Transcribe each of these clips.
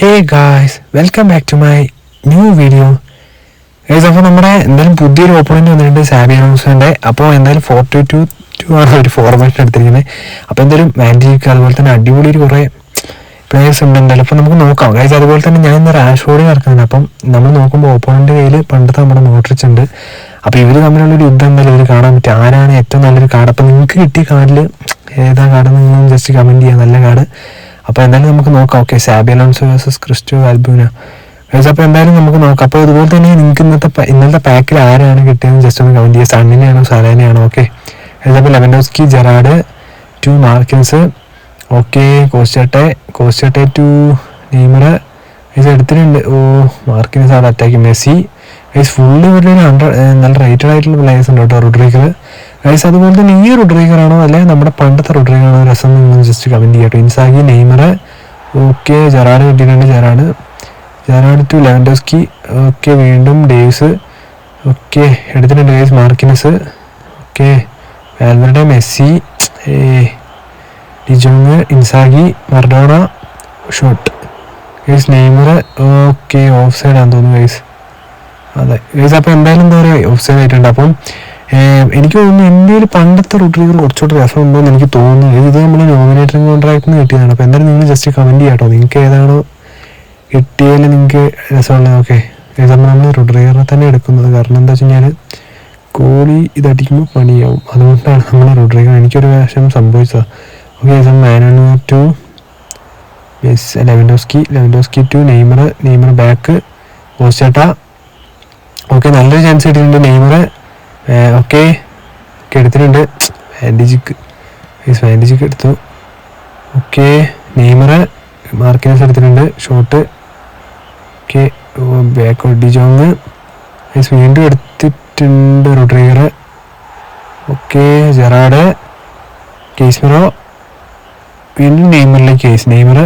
Hey guys welcome back to my new video guys അപ്പോൾ നമ്മുടെ എന്തായാലും പുതിയൊരു ഓപ്പണന്റ് വന്നിട്ടുണ്ട് സാബി അനൗൺസിന്റെ അപ്പോൾ എന്തായാലും ഫോർ ടു ടു ടു ആണ് ഒരു ഫോർമാറ്റ് എടുത്തിരിക്കുന്നത്. അപ്പോൾ എന്തായാലും മാൻഡിക്ക് അതുപോലെ തന്നെ അടിപൊളി ഒരു കുറേ പ്ലേയേഴ്സ് ഉണ്ട് എന്തായാലും. അപ്പോൾ നമുക്ക് നോക്കാം. ഗൈസ് അതുപോലെ തന്നെ ഞാൻ ഇന്ന് റാഷ് ബോർഡിൽ നടക്കുന്നുണ്ട് അപ്പം നമ്മൾ നോക്കുമ്പോൾ ഓപ്പോണന്റെ കയ്യിൽ പണ്ടത്തെ നമ്മുടെ മോട്ടറിച്ച് ഉണ്ട്. അപ്പോൾ ഇവർ തമ്മിലുള്ളൊരു യുദ്ധം എന്തായാലും ഇവർ കാണാൻ പറ്റും. ആരാണ് ഏറ്റവും നല്ലൊരു കാർഡ് അപ്പോൾ നിങ്ങൾക്ക് കിട്ടിയ കാർഡിൽ ഏതാ കാർഡ് നിങ്ങൾ ജസ്റ്റ് കമന്റ് ചെയ്യാം. നല്ല കാർഡ് അപ്പോൾ എന്തായാലും നമുക്ക് നോക്കാം. ഓക്കെ സാബി അലോൺസോ വേഴ്സസ് ക്രിസ്റ്റോ ആൽബൂന ഗൈസ് അപ്പോൾ എന്തായാലും നമുക്ക് നോക്കാം. അപ്പോൾ ഇതുപോലെ തന്നെ നിങ്ങൾക്ക് ഇന്നത്തെ ഇന്നത്തെ പാക്കിൽ ആരാണ് കിട്ടിയതെന്ന് ജസ്റ്റ് ഒന്ന് കമന്റ് ചെയ്യുക സണ്ണിനെയാണോ സലേനെയാണോ? ഓക്കെ അപ്പോൾ Lewandowski Gerrard to Marquinhos okay കോസ്റ്റട്ടെ കോസ്റ്റട്ടെ ടു നെയ്മർ ഗൈസ് എടുത്തിട്ടുണ്ട്. ഓ മാർക്കിൻസ് ആണ് അറ്റാക്കി മെസ്സി ഗൈസ് ഫുള്ള് ഇവരുടെ ഹൺഡ്രഡ് നല്ല റേറ്റഡ് ആയിട്ടുള്ള പ്ലേയേഴ്സ് ഉണ്ട് കേട്ടോ റുഡ്രീഗർ ഗൈസ് അതുപോലെ തന്നെ ഈ റുഡ്രീഗർ ആണോ അല്ലെ? നമ്മുടെ പണ്ടത്തെ റുഡ്രീഗർ ആണോ രസം എന്ന് ജസ്റ്റ് കമന്റ് ചെയ്യട്ടോ. ഇൻസാഗി നെയ്മർ ഓക്കെ ജെറാഡ് കിട്ടിയിട്ടുണ്ട് Gerrard. Gerrard to Lewandowski okay വീണ്ടും ഡേവ്സ്. ഓക്കെ എടുത്തിട്ടുണ്ട് guys Marquinhos. Okay Valverde Messi. De Jong Inzaghi Maradona shot. Guys Neymar okay off സൈഡാന്ന് തോന്നുന്നു ഗൈസ് അതെ. ഗൈസ് അപ്പോൾ എന്തായാലും എന്താ പറയുക ഓഫ് സൈഡ് ആയിട്ടുണ്ട്. അപ്പം എനിക്ക് തോന്നുന്നു ഒരു പണ്ടത്തെ റൂട്ടറികൾ കുറച്ചുകൂടി രസമുണ്ടോ എന്ന് എനിക്ക് തോന്നുന്നു. ഇത് നമ്മൾ നോമിനേറ്ററിംഗ് കോൺട്രാക്ട് കിട്ടിയതാണ്. അപ്പോൾ എന്തായാലും നിങ്ങൾ ജസ്റ്റ് കമന്റ് ചെയ്യാം കേട്ടോ നിങ്ങൾക്ക് ഏതാണോ കിട്ടിയതിൽ നിങ്ങൾക്ക് രസമുള്ളത് ഓക്കെ അപ്പോൾ നമ്മൾ റൂട്ടറിയറെ തന്നെ എടുക്കുന്നത്. കാരണം എന്താ വെച്ച് കഴിഞ്ഞാൽ കോളി ഇതടിക്കുമ്പോൾ പണിയാവും. അതുകൊണ്ടാണ് നമ്മൾ റോഡ്രിഗർ. എനിക്കൊരു വേഷം സംഭവിച്ചത്. Okay Manuel to mess Lewandowski Lewandowski to Neymar Neymar back ഓസ്റ്റേട്ട okay നല്ലൊരു ചാൻസ് കിട്ടിയിട്ടുണ്ട്. നെയ്മർ ഓക്കെ എടുത്തിട്ടുണ്ട്. ബാൻഡിജിക്ക് ബാൻഡിജിക്ക് എടുത്തു. ഓക്കെ നെയ്മർ മാർക്കിനസ് എടുത്തിട്ടുണ്ട്. Shot okay back De Jong വീണ്ടും എടുത്തിട്ടുണ്ട് റോഡ്രിഗർ ഓക്കെ ജെറാഡ് കേസ്മിറോ വീണ്ടും നെയ്മറിലേക്ക് കേസ് നെയ്മർ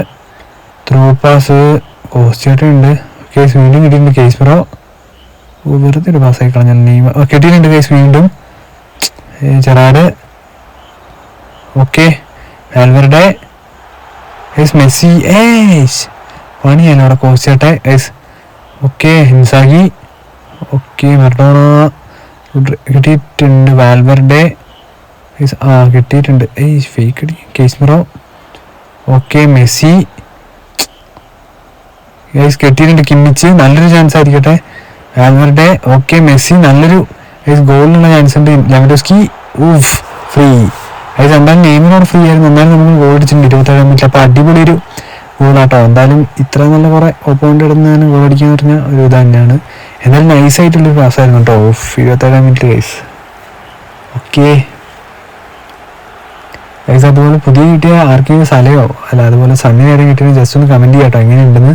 ത്രൂ പാസ് കോസ്റ്റേട്ട് ഉണ്ട് കേസ് വീണ്ടും കിട്ടിയിട്ടുണ്ട് കേസ്മിറോ വെറുതെ ഒരു പാസ് കളഞ്ഞ നെയ്മ കിട്ടിയിട്ടുണ്ട് കേസ് വീണ്ടും. Gerrard okay. ആൽവറുടെ എസ് മെസ്സി. ഏസ് പണിയല്ല അവിടെ കോസ്റ്റേട്ടെ എസ് ഓക്കെ ഹിൻസാഗി. ഓക്കെ മർഡോണ കിട്ടിയിട്ടുണ്ട് വാൽവർഡേ എസ് ആ കിട്ടിയിട്ടുണ്ട്. ഏയ് ഫേക്ക് അടി കേസ്മിറോ ഓക്കെ മെസ്സി. ഗൈസ് കിട്ടിയിട്ടുണ്ട് കിമ്മിച്ച്. നല്ലൊരു ചാൻസ് ആയിരിക്കട്ടെ. ആൽവറുടെ ഓക്കെ മെസ്സി നല്ലൊരു ഗോളിനുള്ള ചാൻസ് ഉണ്ട്. ലെവഡോസ്കി ഊഫ് ഫ്രീ അതായത് എന്തായാലും നെയ്മിനോട് ഫ്രീ ആയിരുന്നു. എന്നാലും നമ്മൾ ഗോൾ അടിച്ചിട്ടുണ്ട്. ഇരുപത്തേഴാം മിനിറ്റ് അപ്പോൾ അടിപൊളി ഒരു ഗോളാട്ടോ എന്തായാലും ഇത്ര നല്ല കുറെ ഓപ്പോണ്ട് ഇടുന്നതിന് ഗോൾ അടിക്കാൻ പറഞ്ഞാൽ ഒരു ഇത് തന്നെയാണ്. എന്നാലും നൈസ് ആയിട്ടുള്ളൊരു പാസ് ആയിരുന്നു കേട്ടോ ഓഫ് ഇരുപത്തേഴാം മിനിറ്റ് ഗൈസ് ഓക്കെ ഗൈസ് അതുപോലെ പുതിയ കിട്ടിയ ആർക്കെങ്കിലും സ്ഥലയോ അല്ല അതുപോലെ സണ്ണി നേരം കിട്ടിയ ജസ്റ്റ് ഒന്ന് കമന്റ് ചെയ്യാട്ടോ. എങ്ങനെയുണ്ടെന്ന്?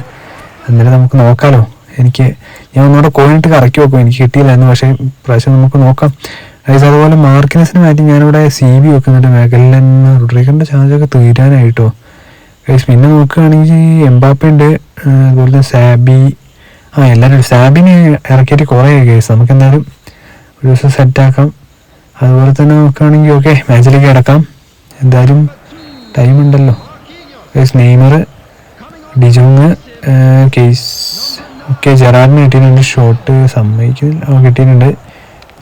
എന്നിട്ട് നമുക്ക് നോക്കാലോ. എനിക്ക് ഞാൻ ഒന്നുകൂടെ കോയിനിട്ട് കറക്കി വെക്കും. എനിക്ക് കിട്ടിയില്ലായിരുന്നു പക്ഷേ പ്രാവശ്യം നമുക്ക് നോക്കാം. ഗൈസ് അതുപോലെ മാർക്കിനസിന് മാറ്റി ഞാനിവിടെ സി ബി വെക്കുന്നുണ്ട്. മേഖലൻ ചാർജ് ചാർജൊക്കെ തീരാനായിട്ടോ. ഗൈസ് പിന്നെ നോക്കുകയാണെങ്കിൽ എംബാപ്പ ഉണ്ട് അതുപോലെ തന്നെ സാബി ആ എല്ലാവരും സാബിനെ ഇറക്കിയിട്ട് കുറേ ഗൈസ് നമുക്ക് എന്തായാലും ഒരു ദിവസം സെറ്റാക്കാം അതുപോലെ തന്നെ നോക്കുകയാണെങ്കിൽ ഓക്കെ മാച്ചിലേക്ക് കിടക്കാം. എന്തായാലും ടൈം ഉണ്ടല്ലോ. നെയ്മർ ഡിജോങ് കേസ് ഓക്കെ ജെറാഡിന് കിട്ടിയിട്ടുണ്ട് ഷോട്ട് സമ്മതിക്കുന്നില്ല കിട്ടിയിട്ടുണ്ട്.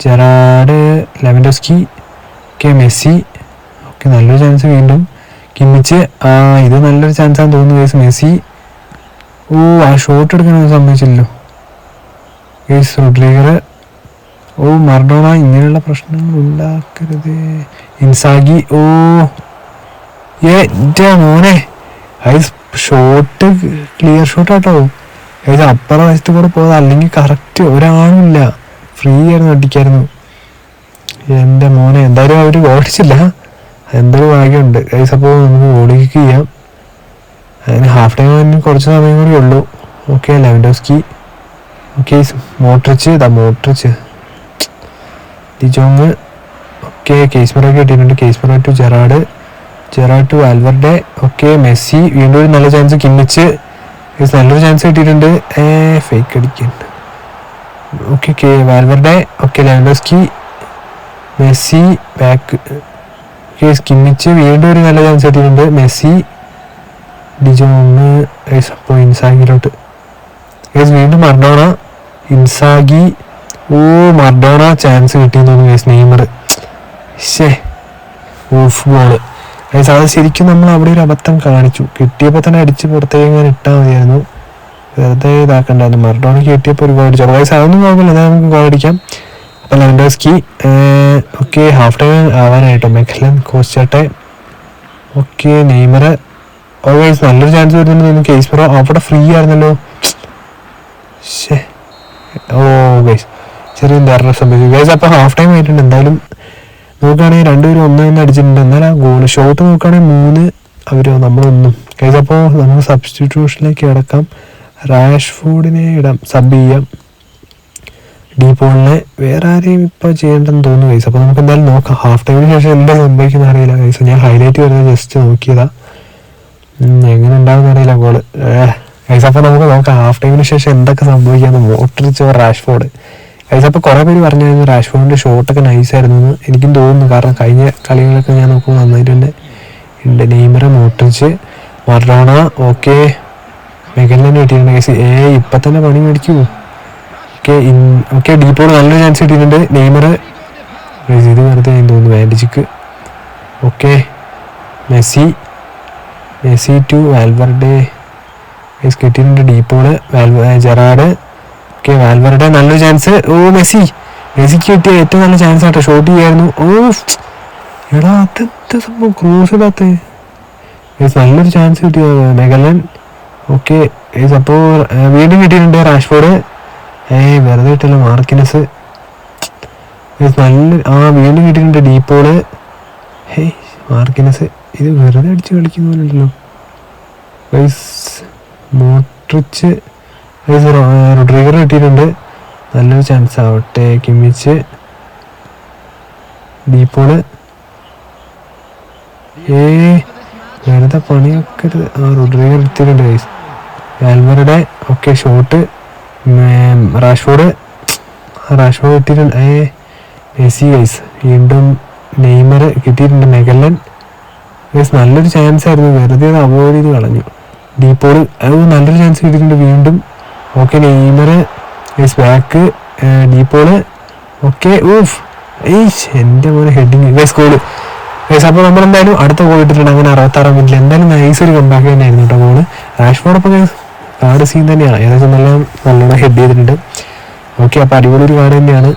Gerrard Lewandowski okay Messi. Okay നല്ലൊരു ചാൻസ് വീണ്ടും. കിമ്മിച്ച്. ആ ഇത് നല്ലൊരു ചാൻസ് ആണെന്ന് തോന്നുന്നു കേസ് മെസ്സി. ഓ ആ ഷോട്ട് എടുക്കാനൊന്നും സമ്മതിച്ചില്ലല്ലോ. കേസ് റൊഡ്രീഗർ ഓ മർഡോണ ഇങ്ങനെയുള്ള പ്രശ്നങ്ങൾ ഉണ്ടാക്കരുത്. ഇൻസാഗി ഓ. ഏ മോനെ. അത് ഷോട്ട് ക്ലിയർ ഷോട്ട് ഇത് അപ്പുറ വശത്ത് കൂടെ പോകാതെ അല്ലെങ്കിൽ കറക്റ്റ് ഒരാളില്ല ഫ്രീ ആയിരുന്നു അടിക്കായിരുന്നു എന്റെ മോനെ എന്തായാലും അവർ ഓടിച്ചില്ല. എന്തൊരു ഭാഗ്യമുണ്ട്. ഏകദേശം അപ്പോൾ നമുക്ക് ഓടിക്കുക ചെയ്യാം. അതിന് ഹാഫ് ടൈം അതിന് കുറച്ച് സമയം കൂടി ഉള്ളൂ. ഓക്കെ ലെവൻഡോസ്കി ഓക്കെ മോട്ടറിച്ച് ഇതാ മോട്ടറിച്ച് ഡിജോങ് ഓക്കെ കേസ്മറൊക്കെ കിട്ടിയിട്ടുണ്ട്. Casemiro to Gerrard Gerrard to Valverde okay Messi. വീണ്ടും ഒരു നല്ല ചാൻസ് കിമ്മിച്ച്. നല്ലൊരു ചാൻസ് കിട്ടിയിട്ടുണ്ട്. ഫേക്ക് അടിക്കുന്നുണ്ട് okay okay Valverde okay Lewandowski Messi back okay സ്കിമ്മിച്ച് വീണ്ടും ഒരു നല്ല ചാൻസ് കിട്ടിയിട്ടുണ്ട്. മെസ്സി ഡിജോണ് അപ്പോൾ ഇൻസാഗിലോട്ട്. ഗൈസ് വീണ്ടും മർഡോണ ഇൻസാഗി. ഓ മർഡോണ ചാൻസ് കിട്ടിയെന്ന് തോന്നുന്നു ഗൈസ് നെയ്മർ ഷേ ഓഫ് ഗൈസ് അത് ശരിക്കും നമ്മൾ അവിടെ ഒരു അബദ്ധം കാണിച്ചു. കിട്ടിയപ്പോൾ തന്നെ അടിച്ച് പുറത്തേക്ക് ഇങ്ങനെ ഇട്ടാൽ മതിയായിരുന്നു. വെറുതെ ഇതാക്കണ്ടായിരുന്നു. മർഡോണയ്ക്ക് കിട്ടിയപ്പോൾ ഒരുപാട് അടിച്ചു. ഗൈസ് അതൊന്നും കുഴപ്പമില്ല. അതാ നമുക്ക് ഗോൾ അടിക്കാം. അപ്പോൾ ഓക്കെ ഹാഫ് ടൈം ആവാനായിട്ടോ. മെക്കലൻ കോച്ചാട്ടെ ഓക്കെ നെയ്മർ ഓൾവേസ് നല്ലൊരു ചാൻസ് വരുന്നുണ്ട് കേസ് പറ അവിടെ ഫ്രീ ആയിരുന്നല്ലോ. ഓ ഗൈസ് ചെറിയ എന്താ സംഭവിച്ചു. ഗൈസ് അപ്പോൾ ഹാഫ് ടൈം ആയിട്ടുണ്ട്. എന്തായാലും നോക്കുകയാണെങ്കിൽ രണ്ടുപേരും ഒന്ന് തന്നെ അടിച്ചിട്ടുണ്ട്. എന്നാൽ ആ ഗോൾ ഷോട്ട് നോക്കുകയാണെങ്കിൽ മൂന്ന് അവർ നമ്മളൊന്നും ഗൈസ് അപ്പോൾ നമുക്ക് സബ്സ്റ്റിറ്റ്യൂഷനിലേക്ക് കിടക്കാം. റാഷ് ഫുഡിനെ ഇടാം. സബ് ചെയ്യാം. ഡീപോളിനെ വേറെ ആരെയും ഇപ്പോൾ ചെയ്യേണ്ടെന്ന് തോന്നുന്നു കൈസ് അപ്പോൾ നമുക്ക് എന്തായാലും നോക്കാം. ഹാഫ് ടൈമിന് ശേഷം എന്താ സംഭവിക്കുന്ന അറിയില്ല കൈസ് ഞാൻ ഹൈലൈറ്റ് വരുന്നത് ജസ്റ്റ് നോക്കിയതാ. എങ്ങനെ ഉണ്ടാവുന്ന അറിയില്ല ഗോൾ കൈസ് അപ്പോൾ നമുക്ക് നോക്കാം. ഹാഫ് ടൈമിന് ശേഷം എന്തൊക്കെ സംഭവിക്കാന്ന് മോട്ടറിച്ചോ ഗൈസ് അപ്പോൾ കുറേ പേര് പറഞ്ഞായിരുന്നു റാഷ്ഫോണിന്റെ ഷോട്ടൊക്കെ നൈസായിരുന്നു എന്ന് എനിക്കും തോന്നുന്നു. കാരണം കഴിഞ്ഞ കളികളൊക്കെ ഞാൻ നോക്കുമ്പോൾ നന്നായിട്ട് തന്നെ ഉണ്ട്. Neymar മോട്ടിച്ച് Maradona okay. മെഗലിനെ കിട്ടിയിട്ടുണ്ട് കേസ് ഏ ഇപ്പം തന്നെ പണി മേടിക്കൂ. ഓക്കെ ഓക്കെ ഡീപ്പോൾ നല്ലൊരു ചാൻസ് കിട്ടിയിട്ടുണ്ട്. നെയ്മർ ഇത് വെറുതെ ഞാൻ തോന്നുന്നു. Van Dijk okay Messi Messi to Valverde കിട്ടിയിട്ടുണ്ട് ഡീപ്പോൾ വാൽവ ജെറാഡ് ഓക്കെ വാൽവറുടെ നല്ലൊരു ചാൻസ് ഓ മെസ്സി. മെസ്സിക്ക് കിട്ടിയ ഏറ്റവും നല്ല ചാൻസ് ആട്ടോ. ഷോട്ട് ചെയ്യായിരുന്നു ഓ എടാ അതെന്താ സംഭവം? ക്രോസ് ഇടാത്ത. നല്ലൊരു ചാൻസ് കിട്ടിയത് മെഗലൻ ഓക്കെ അപ്പോൾ വീണ്ടും കിട്ടിയിട്ടുണ്ട് റാഷ്ഫോർഡ് ഏ വെറുതെ ഇട്ടല്ലോ മാർക്കിനസ് നല്ല ആ വീണ്ടും കിട്ടിയിട്ടുണ്ട് ഡീപ്പോൾ ഹേയ് മാർക്കിനസ് ഇത് വെറുതെ അടിച്ച് കളിക്കുന്ന ഗൈസ് മോട്രിച്ച് റൊഡ്രിഗർ കിട്ടിയിട്ടുണ്ട്. നല്ലൊരു ചാൻസ് ആവട്ടെ കിമിച്ച് ഡീപ്പോൾ. ഏ വെറുതെ പണിയൊക്കെ ആ റൊഡ്രിഗർ എടുത്തിട്ടുണ്ട് ഗൈസ് ആൽമറുടെ ഓക്കെ ഷോട്ട് റാഷ്ഫോർഡ് റാഷ്ഫോർഡ് കിട്ടിയിട്ടുണ്ട്. ഏ മെസ്സി ഗൈസ് വീണ്ടും നെയ്മർ കിട്ടിയിട്ടുണ്ട് മെഗല്ലൻ ഗൈസ് നല്ലൊരു ചാൻസ് ആയിരുന്നു. വെറുതെ അത് അവോയ്ഡ് ചെയ്ത് കളഞ്ഞു. ഡീപ്പോൾ അത് നല്ലൊരു ചാൻസ് കിട്ടിയിട്ടുണ്ട് വീണ്ടും. Okay Neymar back de Paul okay ഊഫ് ഏയ് എന്റെ മോനെ ഹെഡിങ് ഗൈസ് ഗോൾ ഗൈസ് അപ്പോൾ നമ്മൾ എന്തായാലും അടുത്ത ഗോൾ ഇട്ടിട്ടുണ്ട്. അങ്ങനെ അറുപത്താറാം മിനിറ്റിൽ എന്തായാലും നൈസ് ഒരു കമ്പാക്ക് തന്നെയായിരുന്നു കേട്ടോ ഗോൾ റാഷ്ഫോർഡ് അപ്പോൾ ഗൈസ് കാർഡ് സീൻ തന്നെയാണ്. ഏകദേശം നല്ല നല്ലോണം ഹെഡ് ചെയ്തിട്ടുണ്ട്. ഓക്കെ അപ്പോൾ അടിപൊളി ഒരു കാർഡ് തന്നെയാണ്.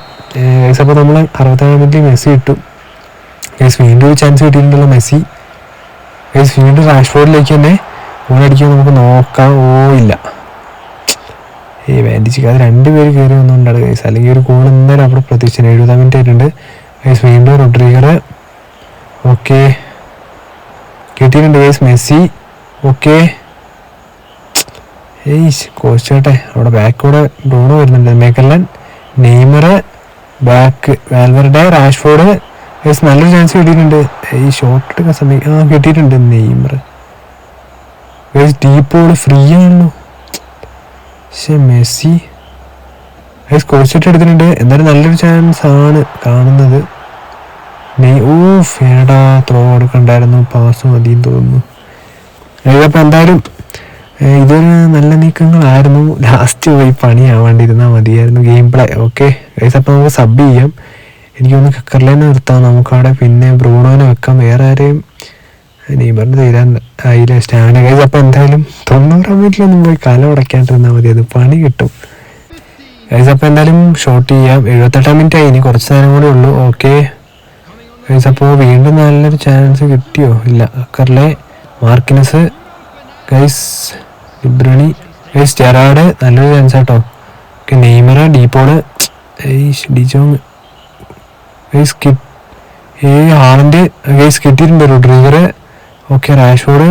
ഗൈസ് അപ്പോൾ നമ്മൾ അറുപത്തേഴാം മിനിറ്റിൽ മെസ്സി ഇട്ടു. ഗൈസ് വീണ്ടും ഒരു ചാൻസ് കിട്ടിയിട്ടുണ്ടല്ലോ മെസ്സി. ഗൈസ് വീണ്ടും റാഷ്ഫോർഡിലേക്ക് തന്നെ ഗോൾ അടിക്കാൻ നമുക്ക് നോക്കാം ഓ ഇല്ല. ഈ വാൻഡിച്ചിക്ക് അത് രണ്ടുപേര് കയറി വന്നുകൊണ്ടാണ് ഗൈസ് അല്ലെങ്കിൽ ഒരു ഗോൾ എന്തായാലും അവിടെ പ്രതീക്ഷിച്ചു എഴുപതാം മിനിറ്റ് ആയിട്ടുണ്ട്. ഗൈസ് വീണ്ടും റൊഡ്രിഗർ ഓക്കെ കിട്ടിയിട്ടുണ്ട് ഗൈസ് മെസ്സി ഓക്കെ ഏയ് കോച്ചോട്ടെ ചേട്ടെ അവിടെ ബാക്കോടെ കൂടെ ഡോണോ വരുന്നുണ്ട്. മേക്കല്ലൻ Neymar back Valverde Rashford. Guys നല്ലൊരു ചാൻസ് കിട്ടിയിട്ടുണ്ട്. ഈ ഷോട്ട് എടുക്കാൻ സമയം ആ കിട്ടിയിട്ടുണ്ട് നെയ്മർ. ഗൈസ് ഡീപ്പ് ഫ്രീ ആണല്ലോ. മെസ്സി. സ്കോർ ഷീറ്റ് എടുത്തിട്ടുണ്ട്. എന്തായാലും നല്ലൊരു ചാൻസ് ആണ് കാണുന്നത്. നെയ് ഓ ഫേടാ ത്രോ കൊടുക്കണ്ടായിരുന്നു. പാസ് മതി തോന്നുന്നു. അപ്പോൾ എന്തായാലും ഇതൊരു നല്ല നീക്കങ്ങളായിരുന്നു. ലാസ്റ്റ് പോയി പണിയാവാണ്ടിരുന്നാൽ മതിയായിരുന്നു ഗെയിം പ്ലേ ഓക്കെ അപ്പോൾ നമുക്ക് സബ് ചെയ്യാം. എനിക്കൊന്ന് കക്കർലേനെ നിർത്താം. നമുക്കവിടെ പിന്നെ ബ്രൂണോനെ വെക്കാം. വേറെ ആരെയും നെയ്മറിന് തീരാൻ ആയില്ല? സ്റ്റാമിന അപ്പം അപ്പോൾ എന്തായാലും തൊണ്ണൂറാം മിനിറ്റിലൊന്നും പോയി കല ഉടയ്ക്കാണ്ടിരുന്നാൽ മതി. അത് പണി കിട്ടും. ഗൈസ് അപ്പോൾ എന്തായാലും ഷോട്ട് ചെയ്യാം. എഴുപത്തെട്ടാം മിനിറ്റ് ആയി. ഇനി കുറച്ച് നേരം കൂടെ ഉള്ളൂ. ഓക്കെ ഗൈസ് അപ്പോൾ വീണ്ടും നല്ലൊരു ചാൻസ് കിട്ടിയോ? ഇല്ല. അക്കറിലെ മാർക്കിനസ് ഗൈസ് ഇബ്രണി ഗൈസ് ജെറാഡ് നല്ലൊരു ചാൻസ് ആട്ടോ. Okay Neymar de Paul de Jong guys കി ഏ ഹാളന്റെ ഗൈസ് കിട്ടിയിട്ടുണ്ട്. റോഡ്രിഗർ ഓക്കെ റാഷ്ഫോർഡ്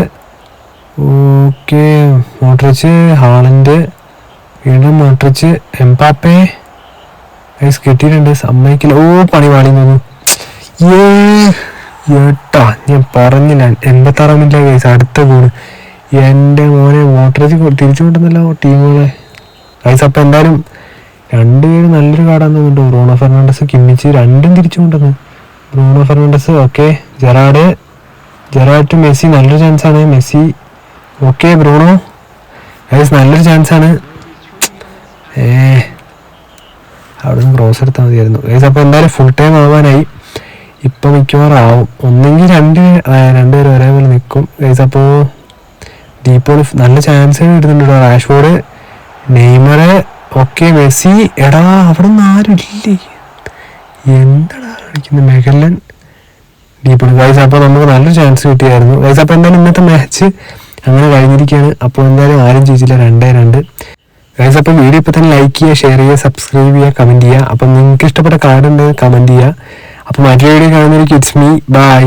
ഓക്കെ മോട്രിച്ച് ഹാളിന്റെ വീണ്ടും മോട്രിച്ച് എംപാപ്പേ ഐസ് കിട്ടിയിട്ടുണ്ട്. സമ്മതിക്കില്ല. ഓ പണി പാടി തോന്നുന്നു ഏട്ടാ ഞാൻ പറഞ്ഞില്ല എൺപത്താറാം മിനിറ്റിലെ കേസ് അടുത്ത ഗോൾ എന്റെ മോനെ മോട്ടറിച്ച് തിരിച്ചു കൊണ്ടുവന്നല്ലോ ടീമുകളെ ഗൈസ് അപ്പം എന്തായാലും രണ്ടുപേരും നല്ലൊരു കാടാന്ന് തോന്നുന്നുണ്ട്. റോണോ ഫെർണാണ്ടസ് കിമ്മിച്ച് രണ്ടും തിരിച്ചു കൊണ്ടുവന്നു. Rono Fernandes okay Gerrard Gerrard to Messi നല്ലൊരു ചാൻസ് ആണ്. Messi okay Bruno? ഗൈസ് നല്ലൊരു ചാൻസ് ആണ്. ഏ അവിടെ നിന്ന് ക്രോസ് എടുത്താൽ മതിയായിരുന്നു. ഗൈസ് അപ്പോൾ എന്തായാലും ഫുൾ ടൈം ആവാനായി. ഇപ്പം മിക്കവാറും ആവും ഒന്നെങ്കിൽ രണ്ട് രണ്ടുപേരും ഒരേപോലെ നിൽക്കും ഗൈസ് അപ്പോൾ ഡീപ്പോൾ നല്ല chance Rashford Rashford Neymar okay Messi. എടാ അവിടെ നിന്ന് ആരും ഇല്ലേ? എന്താടാ കളിക്കുന്നത് മെഗല്ലൻ. ഡീപ്പോൾ ഗൈസ് അപ്പോൾ നമുക്ക് നല്ലൊരു ചാൻസ് കിട്ടിയായിരുന്നു. ഗൈസ് അപ്പോൾ എന്തായാലും ഇന്നത്തെ മാച്ച് അങ്ങനെ കഴിഞ്ഞിരിക്കുകയാണ്. അപ്പോൾ എന്തായാലും ആരും ചോദിച്ചില്ല രണ്ടേ രണ്ട്. ഗൈസ് അപ്പോൾ വീഡിയോ ഇപ്പോൾ തന്നെ ലൈക്ക് ചെയ്യുക ഷെയർ ചെയ്യുക സബ്സ്ക്രൈബ് ചെയ്യുക കമന്റ് ചെയ്യുക. അപ്പം നിങ്ങൾക്ക് ഇഷ്ടപ്പെട്ട കാർഡ് ഉണ്ടെങ്കിൽ കമന്റ് ചെയ്യുക. അപ്പോൾ മറ്റൊരു വീഡിയോ കാണുന്നവർക്ക് ഇറ്റ്സ് മീ ബൈ